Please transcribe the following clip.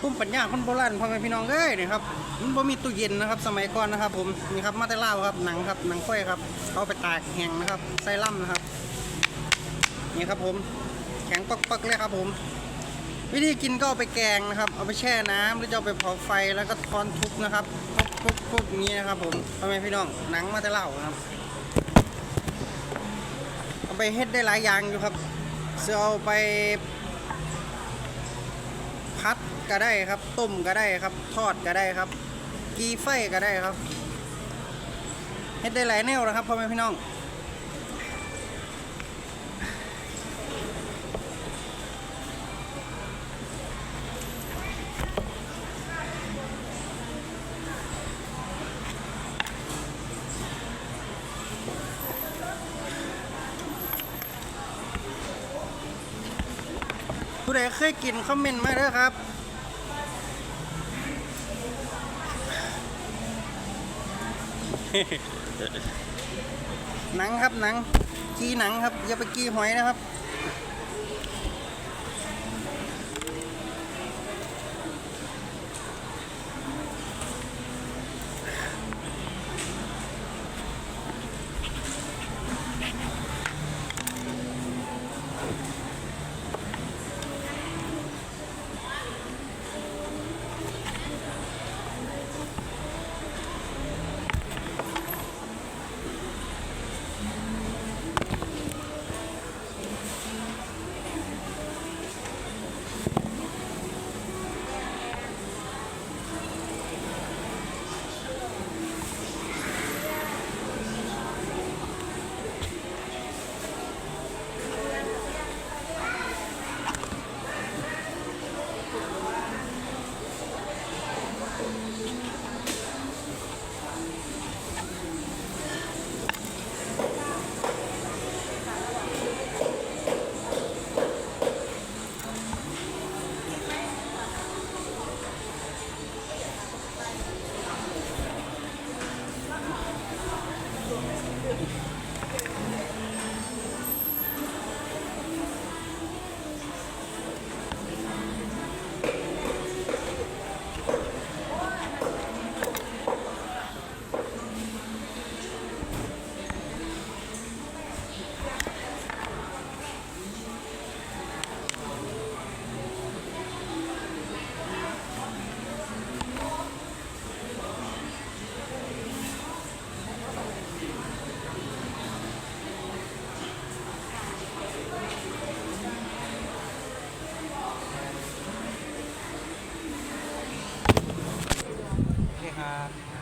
ภูมิปัญญาคนโบราณพ่อแม่พี่น้องเอ้ยนี่ครับมันบ่มีตู้เย็นนะครับสมัยก่อนนะครับ ผมนี่ครับมาแต่ลาครับหนังครับหนังควายครับเอาไปตากแห้งนะครับใส่ล่ำนะครับนี่ครับผมแข็งปักๆเลยครับผม วิธีกินก็เอาไปแกงนะครับ เอาไปแช่น้ำหรือจะเอาไปเผาไฟแล้วก็ทอนทุบนะครับทุบๆๆนี้นะครับผมพ่อแม่พี่น้องหนังมาแต่เล่าครับเอาไปเฮ็ดได้หลายอย่างอยู่ครับเสือเอาไป พัดก็ได้ครับ ต้มก็ได้ครับ ทอดก็ได้ครับ กีไฟก็ได้ครับเฮ็ดได้หลายแนวนะครับพ่อแม่พี่น้อง ผู้ใดเคยกินคอมเมนต์มาเด้อครับหนังครับหนังกี้หนังครับอย่าไปกี้หอยนะครับ ครับ